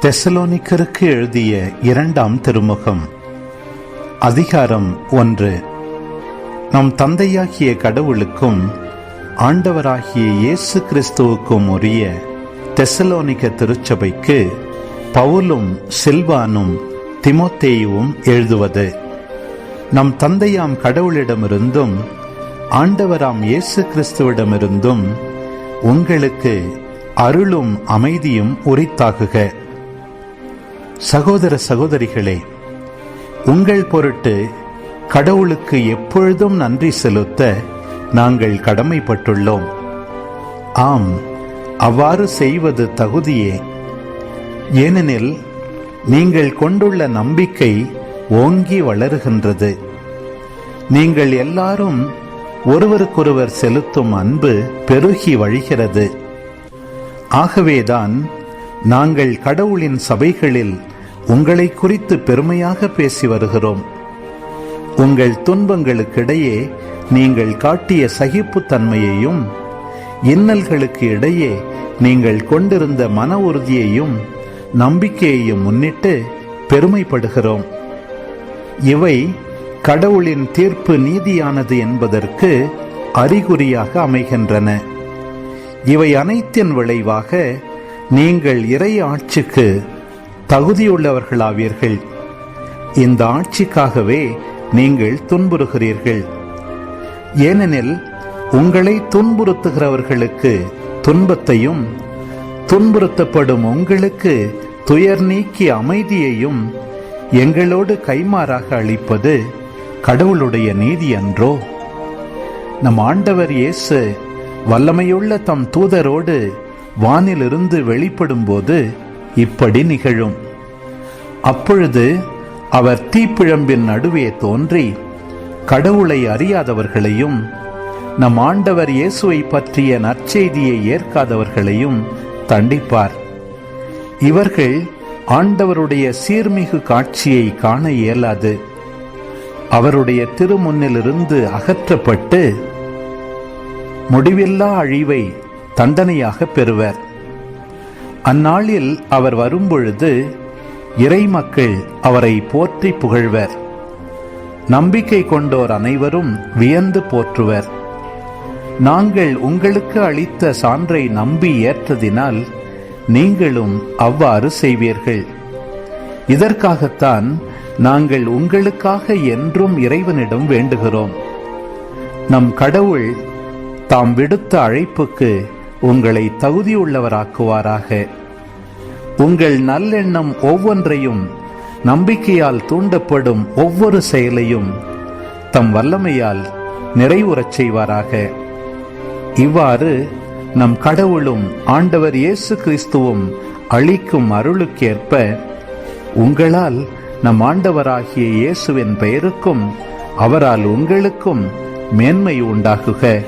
தெசலோனிக்கருக்கு எழுதிய இரண்டாம் திருமுகம் அதிகாரம் ஒன்று. நம் தந்தையாகிய கடவுளுக்கும் ஆண்டவராகிய இயேசு கிறிஸ்துவுக்கும் உரிய தெசலோனிக்க திருச்சபைக்கு பவுலும் சில்வானும் திமோத்தேயுவும் எழுதுவது. நம் தந்தையாம் கடவுளிடமிருந்தும் ஆண்டவராம் இயேசு கிறிஸ்துவிடமிருந்தும் உங்களுக்கு அருளும் அமைதியும் உரித்தாகுக. சகோதர சகோதரிகளே உங்கள் பொருட்டு கடவுளுக்கு எப்பொழுதும் நன்றி செலுத்த நாங்கள் கடமைப்பட்டுள்ளோம். ஆம் அவ்வாறு செய்வது தகுதியே. ஏனெனில் நீங்கள் கொண்டுள்ள நம்பிக்கை ஓங்கி வளருகின்றது. நீங்கள் எல்லாரும் ஒருவருக்கொருவர் செலுத்தும் அன்பு பெருகி வழிகிறது. ஆகவேதான் நாங்கள் கடவுளின் சபைகளில் உங்களை குறித்து பெருமையாக பேசி வருகிறோம். உங்கள் துன்பங்களுக்கிடையே நீங்கள் காட்டிய சகிப்புத்தன்மையையும் இன்னல்களுக்கு இடையே நீங்கள் கொண்டிருந்த மன உறுதியையும் நம்பிக்கையையும் முன்னிட்டு பெருமைப்படுகிறோம். இவை கடவுளின் தீர்ப்பு நீதியானது என்பதற்கு அறிகுறியாக அமைகின்றன. இவை அனைத்தின் விளைவாக நீங்கள் இறை ஆட்சிக்கு தகுதியுள்ளவர்களாவீர்கள். இந்த ஆட்சிக்காகவே நீங்கள் துன்புறுகிறீர்கள். ஏனெனில் உங்களை துன்புறுத்துகிறவர்களுக்கு துன்பத்தையும் துன்புறுத்தப்படும் உங்களுக்கு துயர் நீக்கி அமைதியையும் எங்களோடு கைமாறாக அளிப்பது கடவுளுடைய நீதி அன்றோ நம் ஆண்டவர் இயேசு வல்லமையுள்ள தம் தூதரோடு வானிலிருந்து வெளிப்படும்போது இப்படி நிகழும். அப்பொழுது அவர் தீப்பிழம்பின் நடுவே தோன்றி கடவுளை அறியாதவர்களையும் நம் ஆண்டவர் இயேசுவை பற்றிய நற்செய்தியை ஏற்காதவர்களையும் தண்டிப்பார். இவர்கள் ஆண்டவருடைய சீர்மிகு காட்சியை காண இயலாது. அவருடைய திருமுன்னிலிருந்து அகற்றப்பட்டு முடிவில்லா அழிவை தண்டனையாக பெறுவர். அந்நாளில் அவர் வரும்பொழுது இறை மக்கள் அவரை போற்றி புகழ்வர். நம்பிக்கை கொண்டோர் அனைவரும் வியந்து போற்றுவர். நாங்கள் உங்களுக்கு அளித்த சான்றை நம்பி ஏற்றதினால் நீங்களும் அவ்வாறு செய்வீர்கள். இதற்காகத்தான் நாங்கள் உங்களுக்காக என்றும் இறைவனிடம் வேண்டுகிறோம். நம் கடவுள் தாம் விடுத்த அழைப்புக்கு உங்களை தகுதியுள்ளவராக்குவாராக. உங்கள் நல்லெண்ணம் ஒவ்வொன்றையும் நம்பிக்கையால் தூண்டப்படும் ஒவ்வொரு செயலையும் தம் வல்லமையால் நிறைவுறச் செய்வாராக. இவ்வாறு நம் கடவுளும் ஆண்டவர் இயேசு கிறிஸ்துவும் அளிக்கும் அருளுக்கேற்ப உங்களால் நம் ஆண்டவராகிய இயேசுவின் பெயருக்கும் அவரால் உங்களுக்கும் மேன்மை உண்டாகுக.